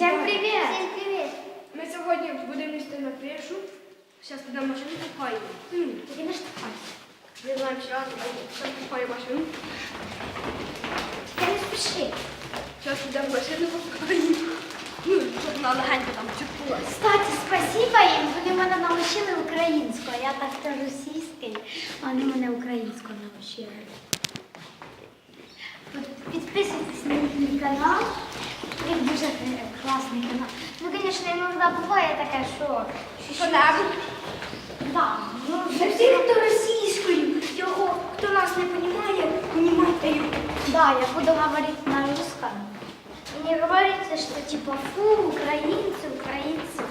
Всем привет! Всем привет! Ми сьогодні будемо їсти на кришу. Зараз підемо машину купаємо. Ты не штраф. Не що зараз купаю машину. Ты не спеши. Зараз підемо машину купаємо. Ну, щоб вона легенько там чіпнулася. Кстати, спасибо їм. Вони мене навчили українською. Я так то російською, а вони мене українською навчили. Підписуйтесь на їхній канал. Них дуже е, класний канал. Ну, звісно, іноді буває таке, що... Що-небудь. Да, ну, для хто російською, його, хто нас не розуміє, понімайте його. Да, я буду говорити на русском. И не говорите, что типа фу, украинцы, украинцы.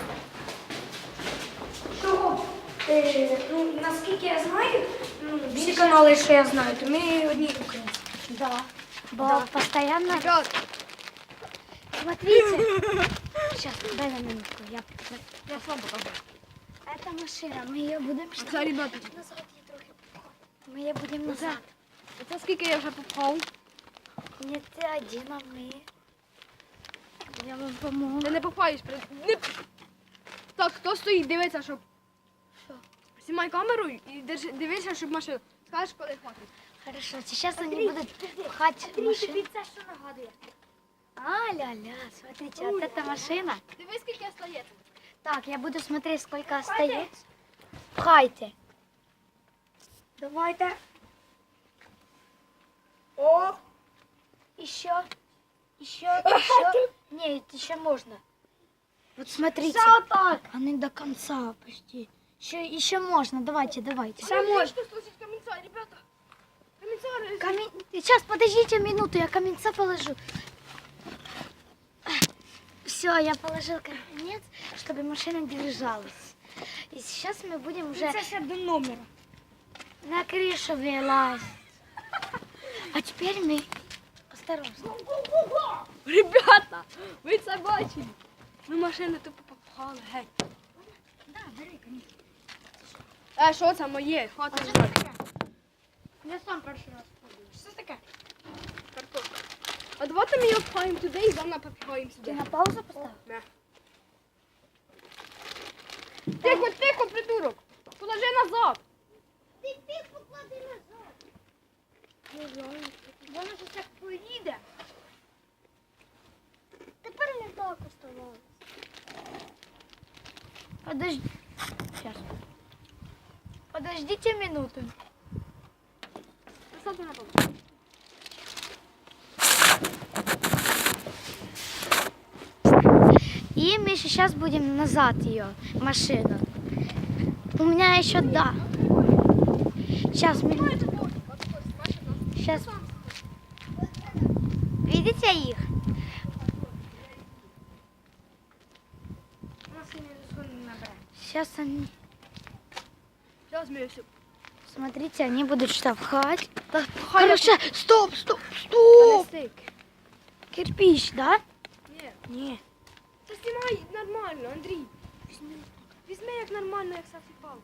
Чого? Е, ну, наскільки я знаю, ну, Всі канали, що я знаю, то ми одні українці. Да. Бо постоянно... Ребят, Смотрите. Сейчас, дай на минутку. Я... я слабо кажу. Это машина, мы ее будем... Оце, ребята, Назад її трохи. Ми її будемо назад. оце скільки я вже попав. Не ти один, а ми. Я вам помогу. Ти не попаєш. при- Не... Так, хто стоїть, дивиться, щоб... Що? Знімай камеру і держи, дивися, щоб машину. Скажеш, коли хватить. Хорошо, сейчас они будут пхать машину. це що нагадує. А, ля-ля, смотрите, вот эта машина. Дивись, скільки остається. Так, я буду смотреть, сколько остается. Пхайте. Давайте. О! Еще. Еще, еще. Нет, еще можно. Вот смотрите. Все так. Они до конца почти. Еще, еще можно. Давайте, давайте. Все комментарий, ребята. Комментарий. Сейчас, подождите минуту, я каменца положу. Все, я положил каменец, чтобы машина держалась. И сейчас мы будем уже Це ще до номера. на крышу вылазить. А теперь мы... Осторожно. Ребята, ви це бачили? Ми машини тупо попхали, геть. Да, бери каменец. Е, що це моє? Хватить ждати. Я сам перший раз пробую. Що це таке? А давайте ми його пхаємо туди і заново попхаємо сюди. на паузу поставил? Не. Тихо, тихо, придурок. Положи назад. Ти пік поклади назад. Воно ж так поїде. Тепер не так оставалось. Подожди. Сейчас. Подождите минуту. Посади на пол. И мы сейчас будем назад ее, машину. У меня еще да. Сейчас минуту. Сейчас. Видите их? Сейчас они. Ми все. Смотрите, они будут штовхать. Та Короче, стоп, стоп, стоп. Кирпич, да? Ні. Не Та знімай нормально, Андрій. Візьми як нормально, як селфі палку.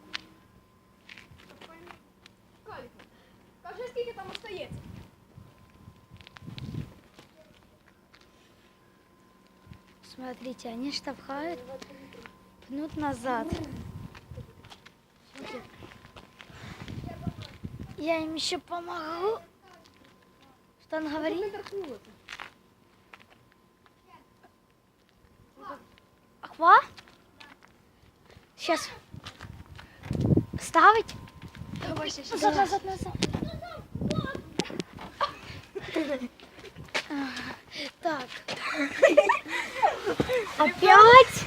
Калік, Кажи, скільки там остається. Смотрите, они штовхают, пнут назад. Я им еще помогу. Что он говорит? Сейчас. Ставить? Назад, назад, назад. Так. Опять?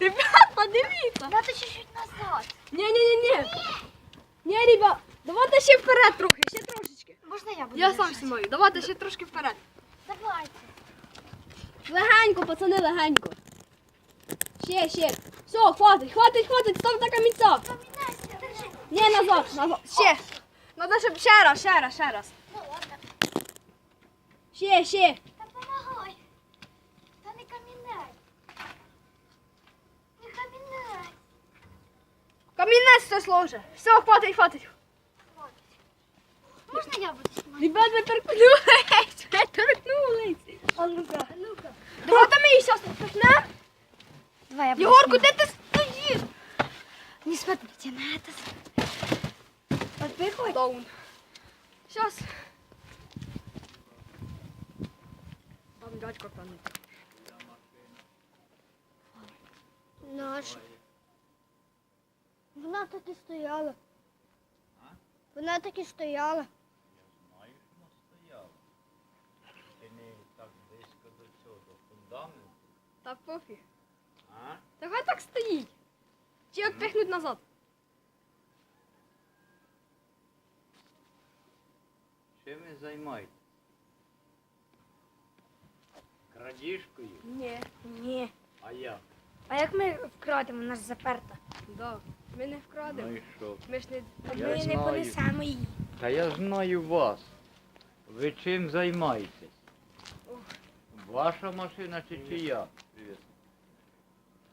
Ребята, дивіться. Надо чуть-чуть назад. Ні-ні-ні. Ні, ребят, давайте ще вперед трохи, ще трошечки. Можно я буду? Я сам знімаю. Давайте ще трошки вперед. Давайте. Легенько, пацани, легенько. Ще, ще. Все, хватить, хватить, хватить, ставте камінця. Камінайся, держи. Ні, назад, назад. Ще. Надо ще, ще раз, ще раз, ще раз. Ну ладно. Ще, ще. Та помагай. Та не камінай. Не камінай. Камінець все сложе. Все, хватить, хватить. Можна я буду знімати? Ребят, ви торкнулись. Ви торкнулись. А ну-ка. Ну, Давай там її зараз почнемо. Давай я Єгорку, посниму. де ти стоїш? Не смотрите на это. Подпихивай. Даун. Сейчас. Там дядько там. Наш. Вона так і стояла. Вона так і стояла. Знаю, що вона стояла. Ти не так близько до цього, до фундаменту. Та пофіг. А? Та хай так стоїть. Чи відпихнуть назад? Чим ви займаєтесь? Крадіжкою? Ні. Ні. А як? А як ми вкрадемо, вона ж заперта? Да. Ми не вкрадемо. Ну і що? Ми ж не. Я ми не знаю. понесемо її. Та я знаю вас. Ви чим займаєтесь? Ох. Ваша машина чи чия?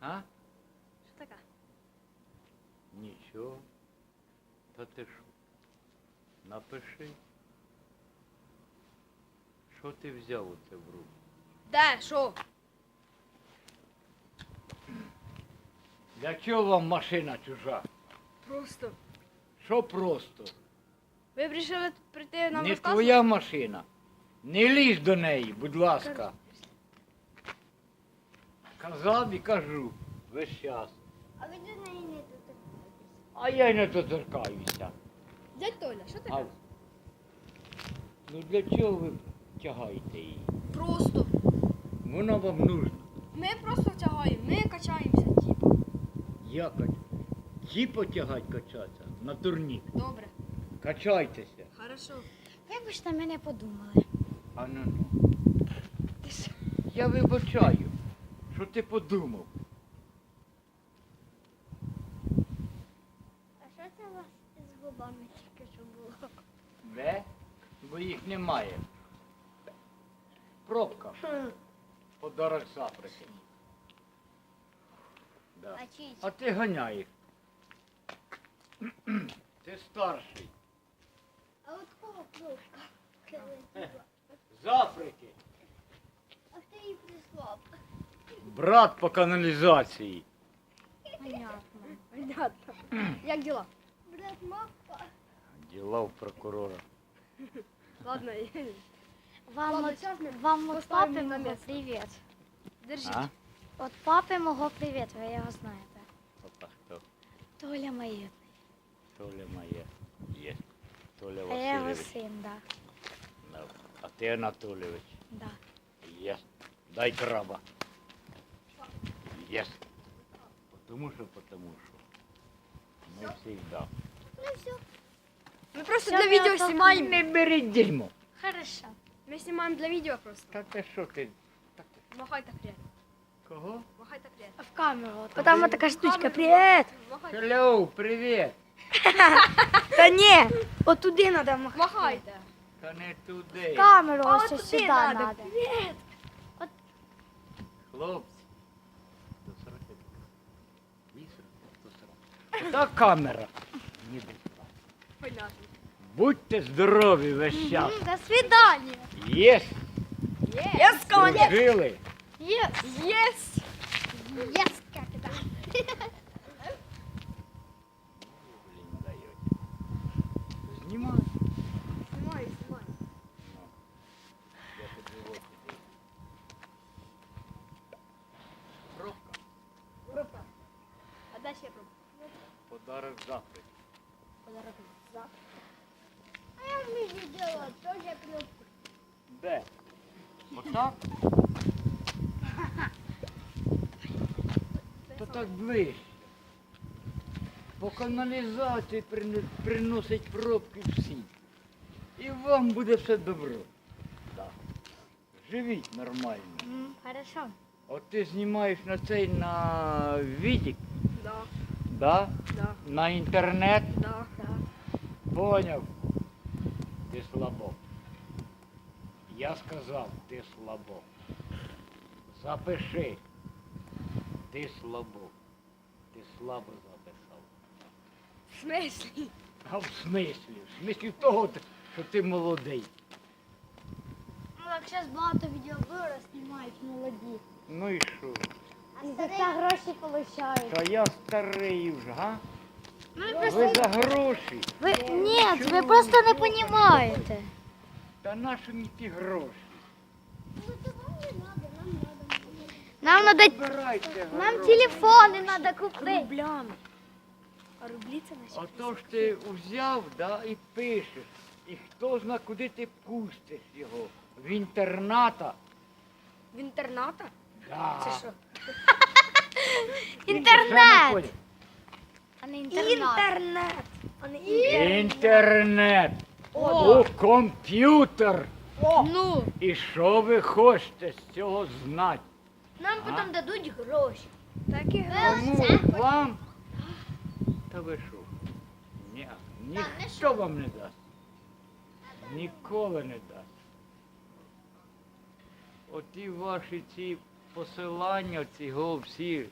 А? Що таке? Нічого. Та ти що? Напиши. Що ти взяв оце в руку? Де? Що? Для чого вам машина чужа? Просто. Що просто? Ви тут прийти нам Не розказувати? твоя машина. Не лізь до неї, будь ласка. Казав і кажу весь час. А ви до неї не доторкнетесь. А я й не доторкаюся. Дядь Толя, що А, таке? ну для чого ви тягаєте її? Просто. Вона вам нужна. Ми просто втягаємо, ми качаємося, типу. Я качаю. Ті потягать качатися на турнік. Добре. Качайтеся. Хорошо. Вибачте, ми не подумали. А ну ну. Я вибачаю, що ти подумав. А що це у вас з губами тільки що було? Де? Бо їх немає. Пробка. Подарок з Африки. Да. А? А ти ганяєш. Ти старший. А от кого пробка? З Африки. А хто її прислав? Брат по каналізації. Понятно. Понятно. Як діла? Брат мавпа. Діла в прокурора. Ладно, я- Вам, Ладно, от, ми вам от поставимо папи на мого місце. привіт. держіть. А? От папи мого привіт, ви його знаєте. Опа, хто? Толя Маєтний. Толя моє. Є. Толя А я його Васильович. син, да. Да. А ти Анатолійович. да. Є. Дай краба. Є. Потому що, потому що. Ми всегда. Ну все. Ми просто Всё, для відео я знімаємо. Не беріть дерьмо. Хорошо. Ми знімаємо для відео просто. Та ти що ти? Махай так привіт. Кого? Махай так привіт. В камеру. От Там вот така штучка. Привіт. Махай. Hello, привіт. Та ні, от туди треба махати. Махайте. Та не туди. Камеру А ось от ось туди сюди надо. треба. Привіт. Хлопці. До сорока. Вісім, до сорока. Та камера. Ні, Понятно. Будьте здорові весь час. До свидання. Єс. Є. Єс, конець. Жили. Єс. Єс. Єс, як це? Блін, дають. Знімай. Знімай, знімай. Я тобі в очі дивлюсь. Пробка. Пробка. А де ще пробка? Подарок завтра. Подарок за. А я вмію делать, теж кнопку. Де? Отак? То так ближче. По каналізації приносять пробки всі. І вам буде все добро. Так. Живіть нормально. Хорошо. От ти знімаєш на цей на відік, Да, да? да, на інтернет. да. Поняв. Ти слабо. Я сказав, ти слабо. Запиши. Ти слабо. Ти слабо записав. В смислі? А в смислі? В смислі того, що ти молодий. Ну, так зараз багато відеоблогерів знімають молоді. Ну і що? І за це гроші получають. Та я старий вже, га? Ми Ви за гроші. Ви... Ні, ви просто не розумієте. Та нащо мені ті гроші? Нам надо... Збирайте Нам гроші. телефони треба купити. Рублями. А рублі це наші. Ото ж ти взяв, да, і пишеш. І хто зна, куди ти пустиш його? В інтерната? В інтерната? Да. Це що? Інтернет. А не інтернет. Інтернет. А не інтернет. Інтернет. О. Комп'ютер. Ну, І що ви хочете з цього знати? нам потім дадуть гроші. Так і Кому вам? Та ви що? Ні, ніхто вам не дасть. Ніколи не дасть. Оті ваші ці посилання, ці го всі.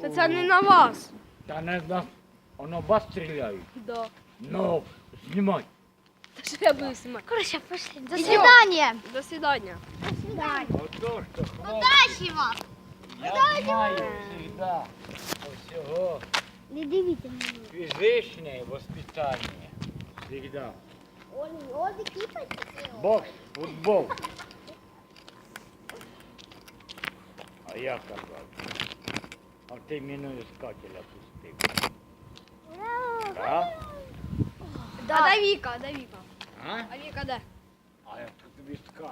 Та це не на вас. Та не на. Воно вас стріляють. Да. Ну, знімай. Та що я буду знімати? Короче, пошли. До Ідем. свидания. До свидання. Ото ж то хватить. Удачі вам. Я знаю завжди. Усього. Не дивіться мені. Фізичне воспитання. Всегда. Олі, Олі, кіпайте. Бокс, футбол. А я казав. А ти міною скателя пустив. Так? А дай Віка, дай Віка. А? А Віка де? А я тут тобі скажу.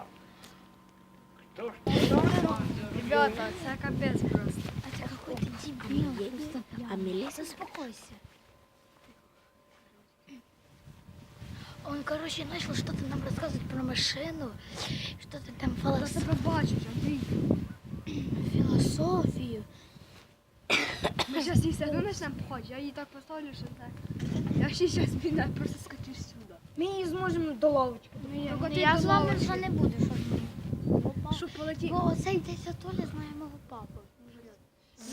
Хто ж Ребята, це капець просто. А ты какой ты дебил. А Мелисса, успокойся. Он, короче, начал что-то нам рассказывать про машину, что-то там Просто филос- пробачиш, Андрій. Философию. Ми зараз її все одно почнемо походити. Я її так поставлю, що так. Я ще зараз бігаю, просто скачу сюди. Ми її зможемо до лавочки. Ну, я- Ну, ну, я до з вами лавочки. вже не буду, що ж ми. Що полетів? Бо оцей десь Толя знає мого папу.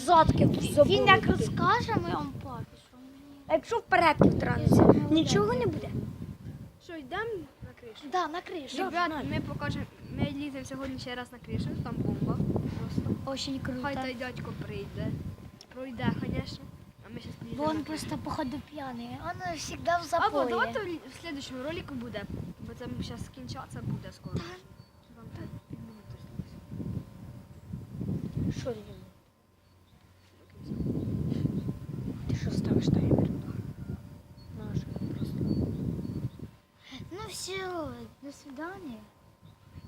Задки Він як розкаже моєму папі, що мені... А якщо вперед втратиться, нічого не буде. Що, йдемо на кришу? Да, на кришу. Ребят, ми покажемо, ми ліземо сьогодні ще раз на кришу, там бомба. Просто. Очень круто. Хай той дядько прийде. Пройде, звісно. А ми зараз Бо підемо. он на просто кришу. походу п'яний. Он всегда в Або запої. давайте в в слідчому ролику буде, бо це зараз скінчаться буде скоро. Вам так півмінути осталось. Що ти? Ти що ставиш таймер? Ну все, до свидания.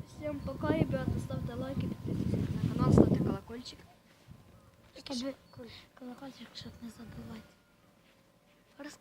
Всім пока, ребята, ставте лайки, підписуйтесь на канал, ставте Колокольчик. Щоб колокольчик, щоб не забувати. Розкажи.